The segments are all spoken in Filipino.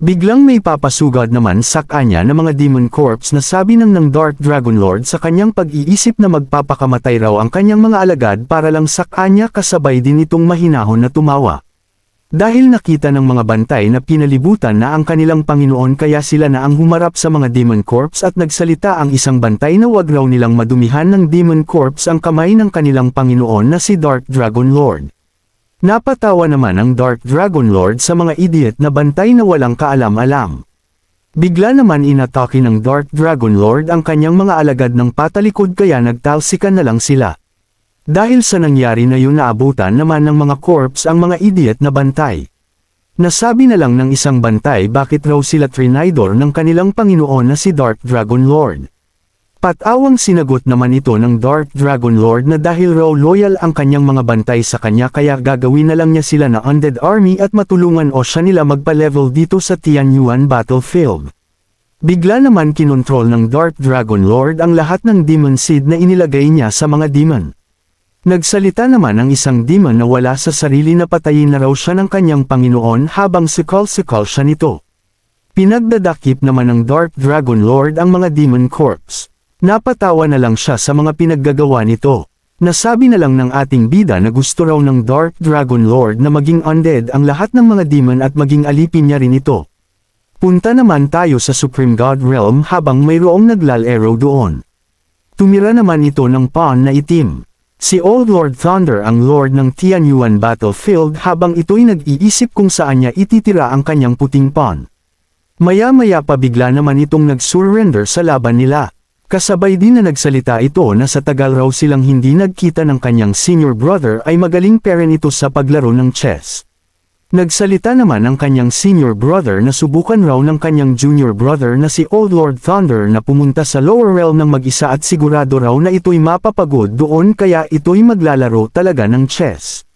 Biglang may papasugad naman sa kanya na mga demon corpse na sabi ng ng Dark Dragon Lord sa kanyang pag-iisip na magpapakamatay raw ang kanyang mga alagad para lang sa kanya kasabay din itong mahinahon na tumawa. Dahil nakita ng mga bantay na pinalibutan na ang kanilang Panginoon kaya sila na ang humarap sa mga demon corpse at nagsalita ang isang bantay na wag raw nilang madumihan ng demon corpse ang kamay ng kanilang Panginoon na si Dark Dragon Lord. Napatawa naman ang Dark Dragon Lord sa mga idiot na bantay na walang kaalam-alam. Bigla naman inatake ng Dark Dragon Lord ang kanyang mga alagad ng patalikod kaya nagtalsikan na lang sila. Dahil sa nangyari na yun naabutan naman ng mga corpse ang mga idiot na bantay. Nasabi na lang ng isang bantay bakit raw sila trinidor ng kanilang Panginoon na si Dark Dragon Lord. Patawang sinagot naman ito ng Dark Dragon Lord na dahil raw loyal ang kanyang mga bantay sa kanya kaya gagawin na lang niya sila na undead army at matulungan o siya nila magpa-level dito sa Tianyuan battlefield. Bigla naman kinontrol ng Dark Dragon Lord ang lahat ng demon seed na inilagay niya sa mga demon. Nagsalita naman ang isang demon na wala sa sarili na patayin na raw siya ng kanyang Panginoon habang sikal-sikal siya nito. Pinagdadakip naman ng Dark Dragon Lord ang mga demon corpse. Napatawa na lang siya sa mga pinaggagawa nito. Nasabi na lang ng ating bida na gusto raw ng Dark Dragon Lord na maging undead ang lahat ng mga demon at maging alipin niya rin ito. Punta naman tayo sa Supreme God Realm habang mayroong naglalaro doon. Tumira naman ito ng pawn na itim. Si Old Lord Thunder ang Lord ng Tianyuan Battlefield habang ito'y nag-iisip kung saan niya ititira ang kanyang puting pawn. Maya-maya pa naman itong nag-surrender sa laban nila. Kasabay din na nagsalita ito na sa tagal raw silang hindi nagkita ng kanyang senior brother ay magaling peren ito sa paglaro ng chess. Nagsalita naman ang kanyang senior brother na subukan raw ng kanyang junior brother na si Old Lord Thunder na pumunta sa lower realm ng mag-isa at sigurado raw na ito'y mapapagod doon kaya ito'y maglalaro talaga ng chess.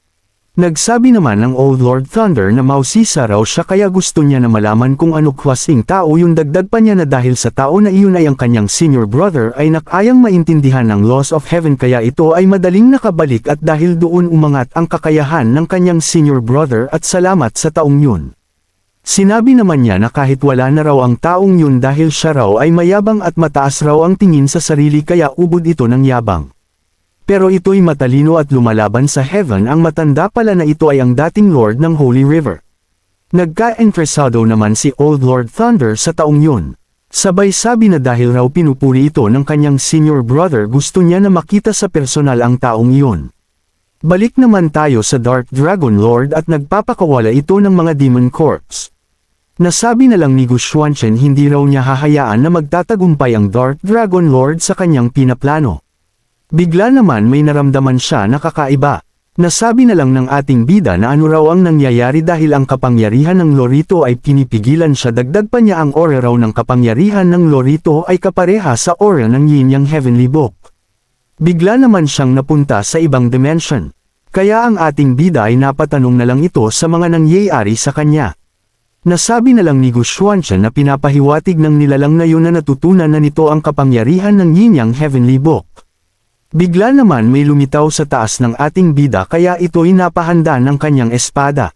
Nagsabi naman ng Old Lord Thunder na mausisa raw siya kaya gusto niya na malaman kung ano klaseng tao yung dagdag pa niya na dahil sa tao na iyon ay ang kanyang senior brother ay nakayang maintindihan ng laws of heaven kaya ito ay madaling nakabalik at dahil doon umangat ang kakayahan ng kanyang senior brother at salamat sa taong yun. Sinabi naman niya na kahit wala na raw ang taong yun dahil siya raw ay mayabang at mataas raw ang tingin sa sarili kaya ubod ito ng yabang. Pero ito'y matalino at lumalaban sa heaven ang matanda pala na ito ay ang dating Lord ng Holy River. Nagka-interesado naman si Old Lord Thunder sa taong yun. Sabay sabi na dahil raw pinupuri ito ng kanyang senior brother gusto niya na makita sa personal ang taong iyon. Balik naman tayo sa Dark Dragon Lord at nagpapakawala ito ng mga Demon Corps. Nasabi na lang ni Gu Xuanchen hindi raw niya hahayaan na magtatagumpay ang Dark Dragon Lord sa kanyang pinaplano. Bigla naman may naramdaman siya na kakaiba. Nasabi na lang ng ating bida na ano raw ang nangyayari dahil ang kapangyarihan ng Lorito ay pinipigilan siya dagdag pa niya ang aura raw ng kapangyarihan ng Lorito ay kapareha sa aura ng Yin Yang Heavenly Book. Bigla naman siyang napunta sa ibang dimension. Kaya ang ating bida ay napatanong na lang ito sa mga nangyayari sa kanya. Nasabi na lang ni Gu Xuanchen na pinapahiwatig ng nilalang na yun na natutunan na nito ang kapangyarihan ng Yin Yang Heavenly Book. Bigla naman may lumitaw sa taas ng ating bida kaya ito'y napahanda ng kanyang espada.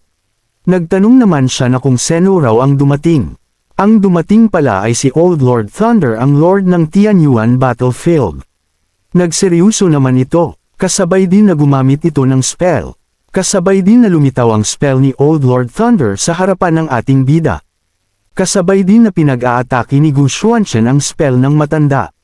Nagtanong naman siya na kung seno raw ang dumating. Ang dumating pala ay si Old Lord Thunder ang Lord ng Tianyuan Battlefield. Nagseryoso naman ito, kasabay din na gumamit ito ng spell. Kasabay din na lumitaw ang spell ni Old Lord Thunder sa harapan ng ating bida. Kasabay din na pinag-aatake ni Gu Xuanchen ang spell ng matanda.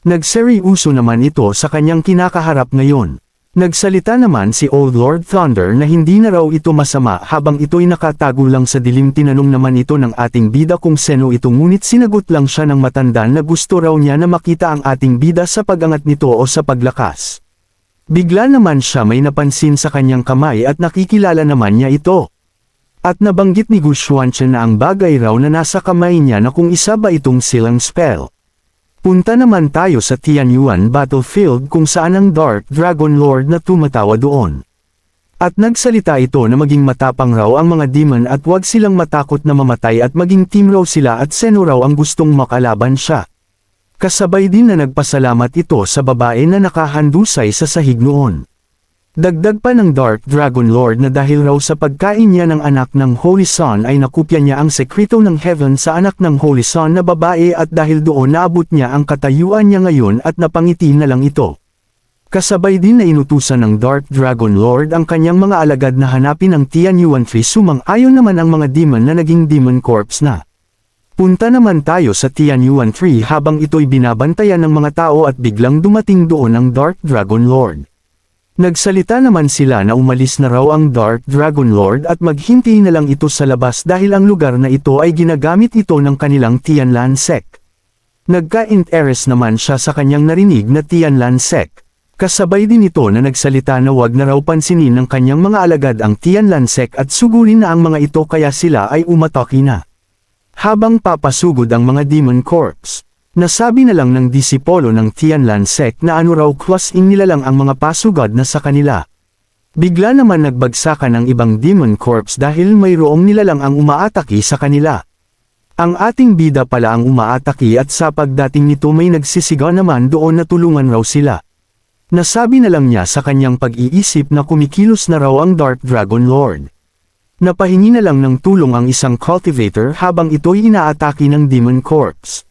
Nagseryoso naman ito sa kanyang kinakaharap ngayon. Nagsalita naman si Old Lord Thunder na hindi na raw ito masama habang ito'y nakatago lang sa dilim tinanong naman ito ng ating bida kung seno ito ngunit sinagot lang siya ng matanda na gusto raw niya na makita ang ating bida sa pagangat nito o sa paglakas. Bigla naman siya may napansin sa kanyang kamay at nakikilala naman niya ito. At nabanggit ni Gu Xuanchen na ang bagay raw na nasa kamay niya na kung isa ba itong silang spell. Punta naman tayo sa Tianyuan battlefield kung saan ang Dark Dragon Lord na tumatawa doon. At nagsalita ito na maging matapang raw ang mga demon at huwag silang matakot na mamatay at maging team raw sila at seno raw ang gustong makalaban siya. Kasabay din na nagpasalamat ito sa babae na nakahandusay sa sahig noon. Dagdag pa ng Dark Dragon Lord na dahil raw sa pagkain niya ng anak ng Holy Son ay nakupya niya ang sekreto ng Heaven sa anak ng Holy Son na babae at dahil doon naabot niya ang katayuan niya ngayon at napangiti na lang ito. Kasabay din na inutusan ng Dark Dragon Lord ang kanyang mga alagad na hanapin ang Tian Yuan 3 sumang-ayon naman ang mga demon na naging demon corpse na. Punta naman tayo sa Tian Yuan 3 habang ito'y binabantayan ng mga tao at biglang dumating doon ang Dark Dragon Lord. Nagsalita naman sila na umalis na raw ang Dark Dragon Lord at maghintay na lang ito sa labas dahil ang lugar na ito ay ginagamit ito ng kanilang Tianlan sect. Nagka-interest naman siya sa kanyang narinig na Tianlan sect. Kasabay din ito na nagsalita na wag na raw pansinin ng kanyang mga alagad ang Tianlan sect at sugurin na ang mga ito kaya sila ay umatake na. Habang papasugod ang mga demon corpse, nasabi na lang ng disipolo ng Tianlan sect na ano raw klaseng nila lang ang mga pasugad na sa kanila. Bigla naman nagbagsakan ang ibang demon corpse dahil mayroong nila lang ang umaatake sa kanila. Ang ating bida pala ang umaatake at sa pagdating nito may nagsisigaw naman doon na tulungan raw sila. Nasabi na lang niya sa kanyang pag-iisip na kumikilos na raw ang Dark Dragon Lord. Napahingi na lang ng tulong ang isang cultivator habang ito'y inaatake ng Demon Corpse.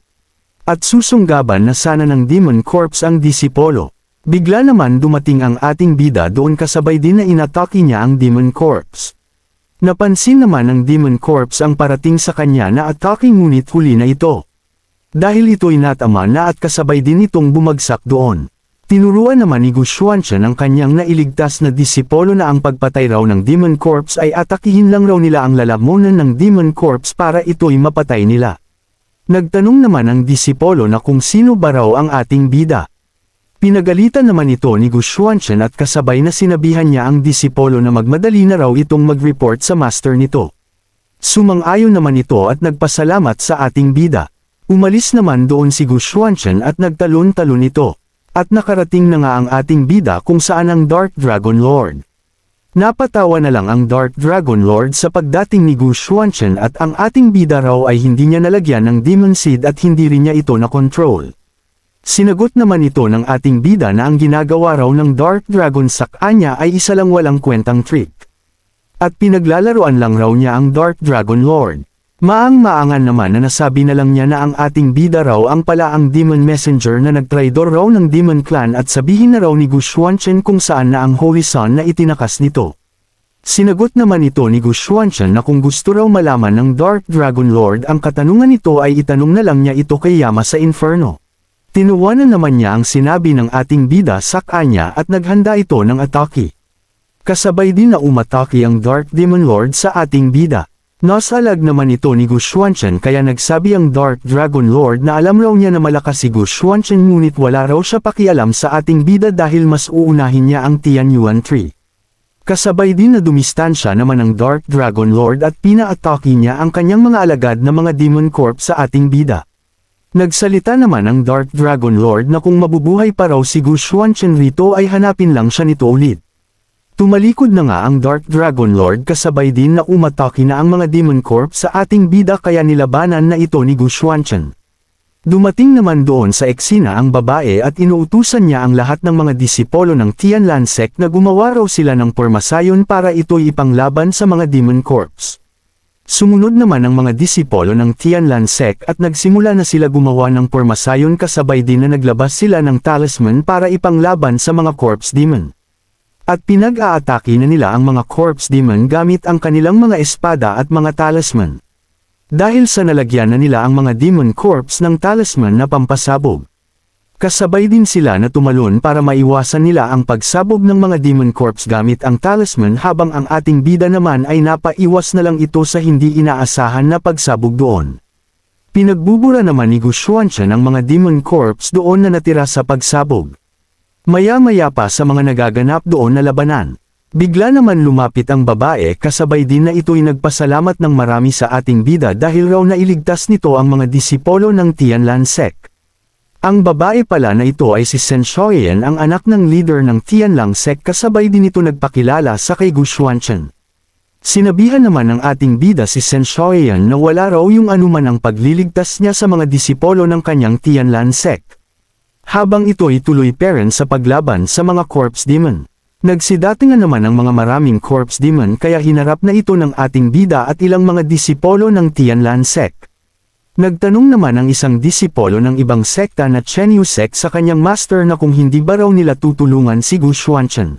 At susunggaban na sana ng Demon Corpse ang disipolo. Bigla naman dumating ang ating bida doon kasabay din na inatake niya ang Demon Corpse. Napansin naman ng Demon Corpse ang parating sa kanya na atake ngunit huli na ito. Dahil ito'y natama na at kasabay din itong bumagsak doon. Tinuruan naman ni Gu Xuanchen ang kanyang nailigtas na disipolo na ang pagpatay raw ng Demon Corpse ay atakihin lang raw nila ang lalamunan ng Demon Corpse para ito'y mapatay nila. Nagtanong naman ang disipolo na kung sino ba raw ang ating bida. Pinagalitan naman ito ni Gu Xuanchen at kasabay na sinabihan niya ang disipolo na magmadali na raw itong mag-report sa master nito. Sumang-ayon naman ito at nagpasalamat sa ating bida. Umalis naman doon si Gu Xuanchen at nagtalon-talon ito. At nakarating na nga ang ating bida kung saan ang Dark Dragon Lord. Napatawa na lang ang Dark Dragon Lord sa pagdating ni Gu Xuanchen at ang ating bida raw ay hindi niya nalagyan ng Demon Seed at hindi rin niya ito na-control. Sinagot naman ito ng ating bida na ang ginagawa raw ng Dark Dragon sa kanya ay isa lang walang kwentang trick. At pinaglalaroan lang raw niya ang Dark Dragon Lord. Maang-maangan naman na nasabi na lang niya na ang ating bida raw ang pala ang Demon Messenger na nagtraidor raw ng Demon Clan at sabihin na raw ni Gu Xuanchen kung saan na ang Holy Son na itinakas nito. Sinagot naman ito ni Gu Xuanchen na kung gusto raw malaman ng Dark Dragon Lord ang katanungan nito ay itanong na lang niya ito kay Yama sa Inferno. Tinuwanan naman niya ang sinabi ng ating bida sa kanya at naghanda ito ng atake. Kasabay din na umatake ang Dark Demon Lord sa ating bida. Nasalag naman ito ni Gu Xuanchen kaya nagsabi ang Dark Dragon Lord na alam raw niya na malakas si Gu Xuanchen ngunit wala raw siya pakialam sa ating bida dahil mas uunahin niya ang Tian Yuan 3. Kasabay din na dumistansya naman ang Dark Dragon Lord at pinaatake niya ang kanyang mga alagad na mga Demon Corp sa ating bida. Nagsalita naman ang Dark Dragon Lord na kung mabubuhay pa raw si Gu Xuanchen rito ay hanapin lang siya nito ulit. Tumalikod na nga ang Dark Dragon Lord kasabay din na umatake na ang mga Demon Corp sa ating bida kaya nilabanan na ito ni Gu Xuanchen. Dumating naman doon sa eksena ang babae at inuutusan niya ang lahat ng mga disipolo ng Tianlan sect na gumawa raw sila ng pormasayon para ito'y ipanglaban sa mga Demon Corps. Sumunod naman ang mga disipolo ng Tianlan sect at nagsimula na sila gumawa ng pormasayon kasabay din na naglabas sila ng talisman para ipanglaban sa mga Corpse Demon. At pinag-aatake na nila ang mga corpse demon gamit ang kanilang mga espada at mga talisman. Dahil sa nalagyan na nila ang mga demon corpse ng talisman na pampasabog. Kasabay din sila na tumalon para maiwasan nila ang pagsabog ng mga demon corpse gamit ang talisman habang ang ating bida naman ay napaiwas na lang ito sa hindi inaasahan na pagsabog doon. Pinagbubura naman ni Gu Xuanchen ang mga demon corpse doon na natira sa pagsabog. Maya-maya pa sa mga nagaganap doon na labanan. Bigla naman lumapit ang babae kasabay din na ito'y nagpasalamat ng marami sa ating bida dahil raw nailigtas nito ang mga disipolo ng Tianlan sect. Ang babae pala na ito ay si Sen Shoyan ang anak ng leader ng Tianlang sect kasabay din ito nagpakilala sa kay Gu Xuanchen. Sinabihan naman ng ating bida si Sen Shoyan na wala raw yung anuman ang pagliligtas niya sa mga disipolo ng kanyang Tianlan sect habang ito'y tuloy parent sa paglaban sa mga corpse demon. Nagsidatingan naman ang mga maraming corpse demon kaya hinarap na ito ng ating bida at ilang mga disipolo ng Tianlan sect. Nagtanong naman ang isang disipolo ng ibang sekta na Chen Yu sect sa kanyang master na kung hindi ba raw nila tutulungan si Gu Xuanchen.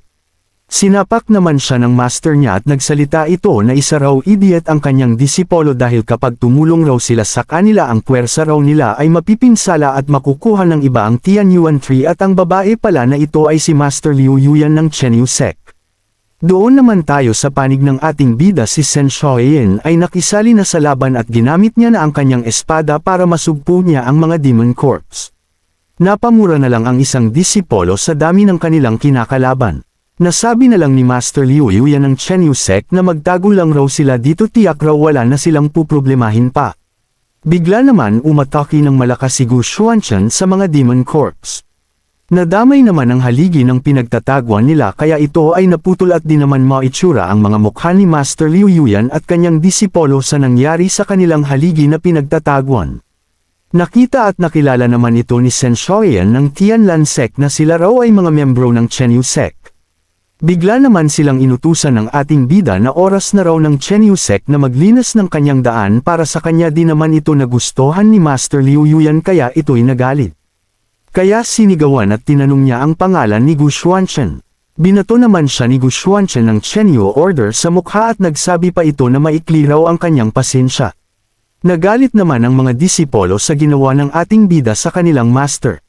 Sinapak naman siya ng master niya at nagsalita ito na isa raw idiot ang kanyang disipolo dahil kapag tumulong raw sila sa kanila ang puwersa raw nila ay mapipinsala at makukuha ng iba ang Tian Yuan Tree at ang babae pala na ito ay si Master Liu Yuyan ng Chen Yu Sect. Doon naman tayo sa panig ng ating bida si Sen Shoyin ay nakisali na sa laban at ginamit niya na ang kanyang espada para masugpo niya ang mga demon corpse. Napamura na lang ang isang disipolo sa dami ng kanilang kinakalaban. Nasabi na lang ni Master Liu Yuyan ng Chen Yu Sect na magtago lang raw sila dito tiyak raw wala na silang puproblemahin pa. Bigla naman umatake ng malakas si Gu Xuanchen sa mga Demon Corps. Nadamay naman ang haligi ng pinagtatagwan nila kaya ito ay naputol at di naman maitsura ang mga mukha ni Master Liu Yuyan at kanyang disipolo sa nangyari sa kanilang haligi na pinagtatagwan. Nakita at nakilala naman ito ni Sen Shoyan ng Tianlan Sect na sila raw ay mga membro ng Chen Yu Sect. Bigla naman silang inutusan ng ating bida na oras na raw ng Chen Yusek na maglinas ng kanyang daan para sa kanya di naman ito nagustuhan ni Master Liu Yuyan kaya ito'y nagalit. Kaya sinigawan at tinanong niya ang pangalan ni Gu Xuanchen. Binato naman siya ni Gu Xuanchen ng Chen Yu order sa mukha at nagsabi pa ito na maikli raw ang kanyang pasensya. Nagalit naman ang mga disipolo sa ginawa ng ating bida sa kanilang master.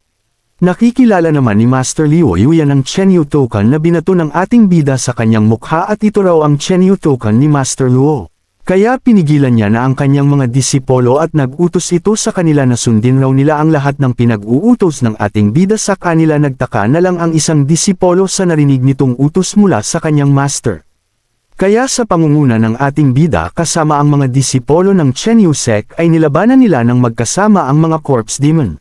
Nakikilala naman ni Master Liu Yuyan ang Chen Yu token na binato ng ating bida sa kanyang mukha at ito raw ang Chen Yu token ni Master Luo. Kaya pinigilan niya na ang kanyang mga disipolo at nag-utos ito sa kanila na sundin raw nila ang lahat ng pinag-uutos ng ating bida sa kanila nagtaka na lang ang isang disipolo sa narinig nitong utos mula sa kanyang master. Kaya sa pangunguna ng ating bida kasama ang mga disipolo ng Chen Yu Sek ay nilabanan nila ng magkasama ang mga corpse demon.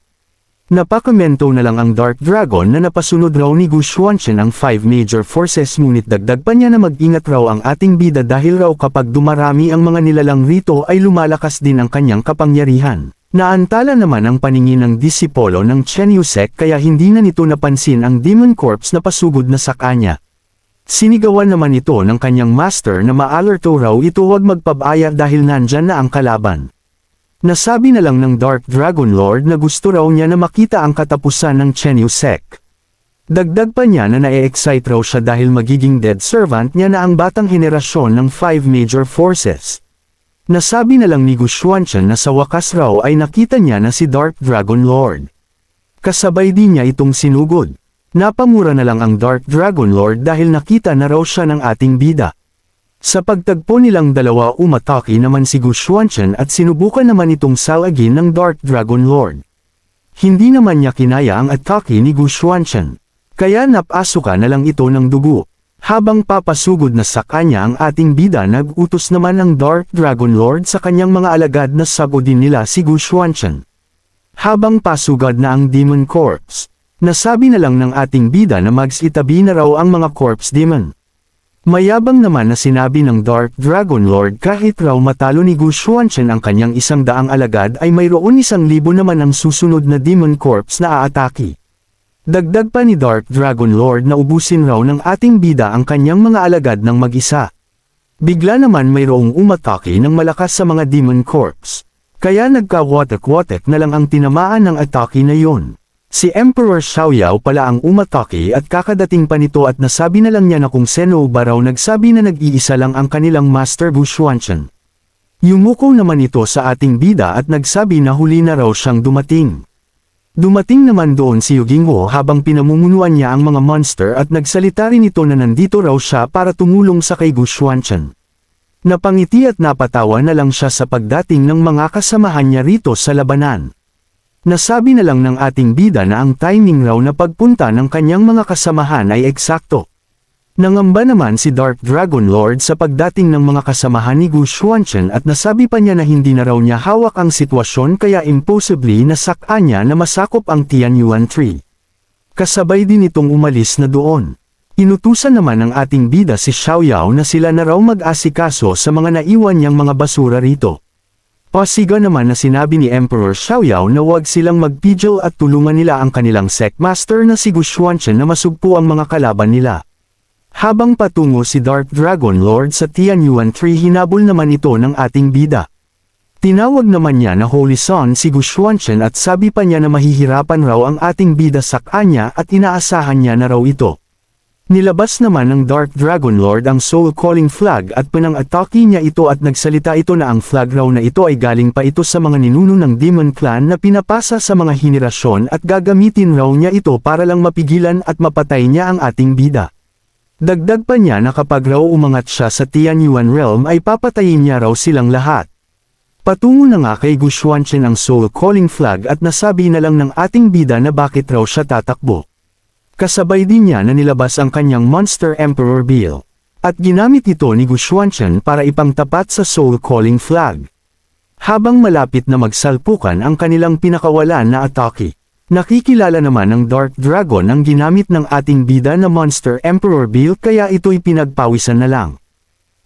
Napakomento na lang ang Dark Dragon na napasunod raw ni Gu Xuanchen ang 5 major forces ngunit dagdag pa niya na mag-ingat raw ang ating bida dahil raw kapag dumarami ang mga nilalang rito ay lumalakas din ang kanyang kapangyarihan. Naantala naman ang paningin ng disipolo ng Chen Yusek kaya hindi na nito napansin ang Demon Corps na pasugod na sa kanya. Sinigawan naman ito ng kanyang master na maalerto raw ito huwag magpabaya dahil nandyan na ang kalaban. Nasabi na lang ng Dark Dragon Lord na gusto raw niya na makita ang katapusan ng Chen Yu Sek. Dagdag pa niya na na-excite raw siya dahil magiging dead servant niya na ang batang henerasyon ng five major forces. Nasabi na lang ni Gu Xuanchen na sa wakas raw ay nakita niya na si Dark Dragon Lord. Kasabay din niya itong sinugod. Napamura na lang ang Dark Dragon Lord dahil nakita na raw siya ng ating bida. Sa pagtagpo nilang dalawa umatake naman si Gu Xuanchen at sinubukan naman itong salagin ng Dark Dragon Lord. Hindi naman niya kinaya ang atake ni Gu Xuanchen. Kaya napasuka na lang ito ng dugo. Habang papasugod na sa kanya ang ating bida nag-utos naman ng Dark Dragon Lord sa kanyang mga alagad na sagodin nila si Gu Xuanchen. Habang pasugad na ang Demon Corpse, nasabi na lang ng ating bida na magsitabi na raw ang mga Corpse Demon. Mayabang naman na sinabi ng Dark Dragon Lord kahit raw matalo ni Gu Xuanchen ang kanyang isang daang alagad ay mayroon isang libo naman ang susunod na Demon Corps na aatake. Dagdag pa ni Dark Dragon Lord na ubusin raw ng ating bida ang kanyang mga alagad ng mag-isa. Bigla naman mayroong umatake ng malakas sa mga Demon Corps. Kaya nagka-watek-watek na lang ang tinamaan ng atake na yon. Si Emperor Xiaoyao pala ang umatake at kakadating pa nito at nasabi na lang niya na kung Seno ba raw nagsabi na nag-iisa lang ang kanilang Master Bu Xuanchen. Yumuko naman ito sa ating bida at nagsabi na huli na raw siyang dumating. Dumating naman doon si Yugingwo habang pinamumunuan niya ang mga monster at nagsalita rin ito na nandito raw siya para tumulong sa kay Gu Xuanchen. Napangiti at napatawa na lang siya sa pagdating ng mga kasamahan niya rito sa labanan. Nasabi na lang ng ating bida na ang timing raw na pagpunta ng kanyang mga kasamahan ay eksakto. Nangamba naman si Dark Dragon Lord sa pagdating ng mga kasamahan ni Gu Xuanchen at nasabi pa niya na hindi na raw niya hawak ang sitwasyon kaya impossibly nasakta niya na masakop ang Tianyuan Tree. Kasabay din itong umalis na doon. Inutusan naman ng ating bida si Xiaoyao na sila na raw mag-asikaso sa mga naiwan niyang mga basura rito. Pasiga naman na sinabi ni Emperor Xiaoyao na huwag silang magpigil at tulungan nila ang kanilang sectmaster na si Gu Xuanchen na masugpo ang mga kalaban nila. Habang patungo si Dark Dragon Lord sa Tianyuan Tree hinabol naman ito ng ating bida. Tinawag naman niya na Holy Son si Gushwanchen at sabi pa niya na mahihirapan raw ang ating bida sa kanya at inaasahan niya na raw ito. Nilabas naman ng Dark Dragon Lord ang Soul Calling Flag at pinang-atake niya ito at nagsalita ito na ang flag raw na ito ay galing pa ito sa mga ninuno ng Demon Clan na pinapasa sa mga henerasyon at gagamitin raw niya ito para lang mapigilan at mapatay niya ang ating bida. Dagdag pa niya na kapag raw umangat siya sa Tianyuan Realm ay papatayin niya raw silang lahat. Patungo na nga kay Gushwanchen ang Soul Calling Flag at nasabi na lang ng ating bida na bakit raw siya tatakbo. Kasabay din niya na nilabas ang kanyang Monster Emperor Bill. At ginamit ito ni Gushwanchen para ipangtapat sa Soul Calling Flag. Habang malapit na magsalpukan ang kanilang pinakawalan na atake, nakikilala naman ng Dark Dragon ang ginamit ng ating bida na Monster Emperor Bill kaya ito'y pinagpawisan na lang.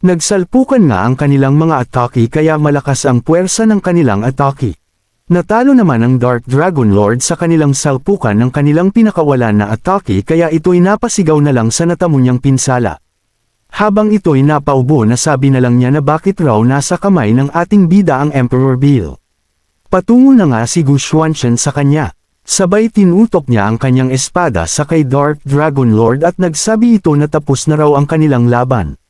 Nagsalpukan nga ang kanilang mga atake kaya malakas ang puwersa ng kanilang atake. Natalo naman ang Dark Dragon Lord sa kanilang salpukan ng kanilang pinakawalan na atake kaya ito'y napasigaw na lang sa natamo niyang pinsala. Habang ito'y napaubo na sabi na lang niya na bakit raw nasa kamay ng ating bida ang Emperor Bill. Patungo na nga si Gu Xuanchen sa kanya. Sabay tinutok niya ang kanyang espada sa kay Dark Dragon Lord at nagsabi ito na tapos na raw ang kanilang laban.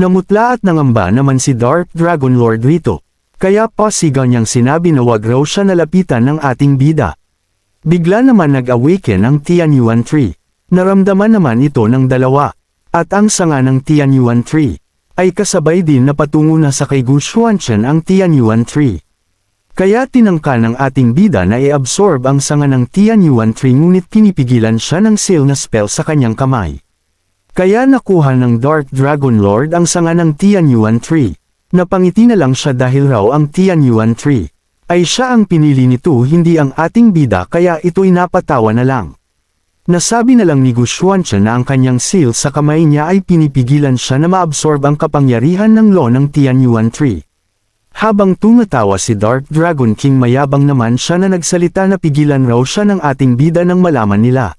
Namutla at nangamba naman si Dark Dragon Lord rito. Kaya pasigaw niyang sinabi na wag raw siya nalapitan ng ating bida. Bigla naman nag-awaken ang Tianyuan Tree. Naramdaman naman ito ng dalawa. At ang sanga ng Tianyuan Tree ay kasabay din na patungo na sa kay Gu Xuanchen ang Tianyuan Tree. Kaya tinangka ng ating bida na i-absorb ang sanga ng Tianyuan Tree ngunit pinipigilan siya ng seal na spell sa kanyang kamay. Kaya nakuha ng Dark Dragon Lord ang sanga ng Tianyuan Tree. Napangiti na lang siya dahil raw ang Tianyuan Tree. Ay siya ang pinili nito hindi ang ating bida kaya ito'y napatawa na lang. Nasabi na lang ni Gu Xuanchen na ang kanyang seal sa kamay niya ay pinipigilan siya na maabsorb ang kapangyarihan ng law ng Tianyuan Tree. Habang tumatawa si Dark Dragon King mayabang naman siya na nagsalita na pigilan raw siya ng ating bida nang malaman nila.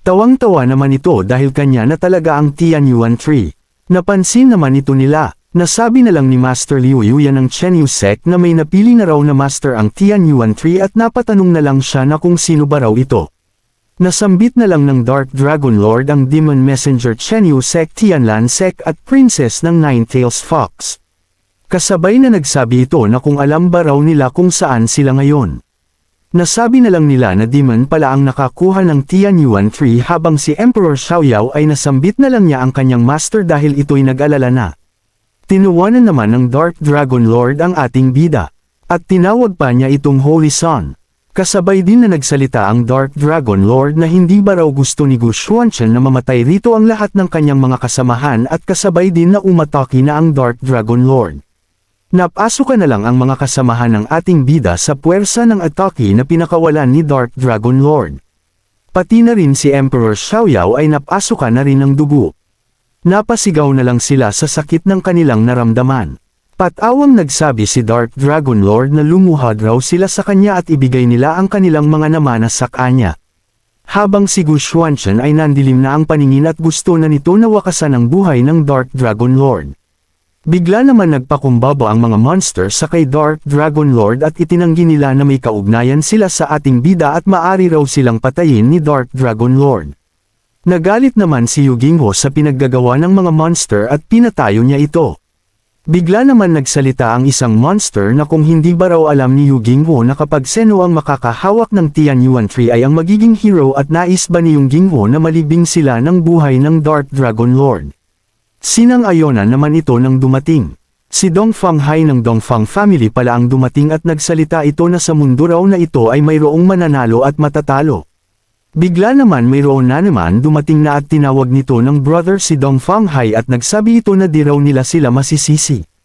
Tawang-tawa naman ito dahil kanya na talaga ang Tianyuan Tree. Napansin naman ito nila. Nasabi na lang ni Master Liu Yuyan ng Chen Yu Sect na may napili na raw na Master ang Tianyuan Tree at napatanong na lang siya na kung sino ba raw ito. Nasambit na lang ng Dark Dragon Lord ang Demon Messenger Chen Yu Sect Tianlan Sect at Princess ng Nine Tails Fox. Kasabay na nagsabi ito na kung alam ba raw nila kung saan sila ngayon. Nasabi na lang nila na demon pala ang nakakuha ng Tianyuan Tree habang si Emperor Xiaoyao ay nasambit na lang niya ang kanyang master dahil ito'y nag-alala na. Tinuwanan naman ng Dark Dragon Lord ang ating bida. At tinawag pa niya itong Holy Son. Kasabay din na nagsalita ang Dark Dragon Lord na hindi ba raw gusto ni Gu Xuanchen na mamatay rito ang lahat ng kanyang mga kasamahan at kasabay din na umatake na ang Dark Dragon Lord. Napasok na lang ang mga kasamahan ng ating bida sa puwersa ng atake na pinakawalan ni Dark Dragon Lord. Pati na rin si Emperor Xiaoyao ay napasukan na rin ng dugo. Napasigaw na lang sila sa sakit ng kanilang naramdaman. Patawang nagsabi si Dark Dragon Lord na lumuhad raw sila sa kanya at ibigay nila ang kanilang mga namana sa kanya. Habang si Gu Xuanchen ay nandilim na ang paningin at gusto na nito na wakasan ang buhay ng Dark Dragon Lord. Bigla naman nagpakumbaba ang mga monster sa kay Dark Dragon Lord at itinanggi nila na may kaugnayan sila sa ating bida at maari raw silang patayin ni Dark Dragon Lord. Nagalit naman si Yu Gingho sa pinaggagawa ng mga monster at pinatayo niya ito. Bigla naman nagsalita ang isang monster na kung hindi ba raw alam ni Yu Gingho na kapag Seno ang makakahawak ng Tianyuan Tree ay ang magiging hero at nais ba ni Yu Gingho na malibing sila ng buhay ng Dark Dragon Lord. Sinang-ayonan naman ito nang dumating. Si Dongfang Hai ng Dongfang family pala ang dumating at nagsalita ito na sa mundo raw na ito ay mayroong mananalo at matatalo. Bigla naman mayroon na naman dumating na at tinawag nito ng brother si Dongfang Hai at nagsabi ito na di raw nila sila masisisi.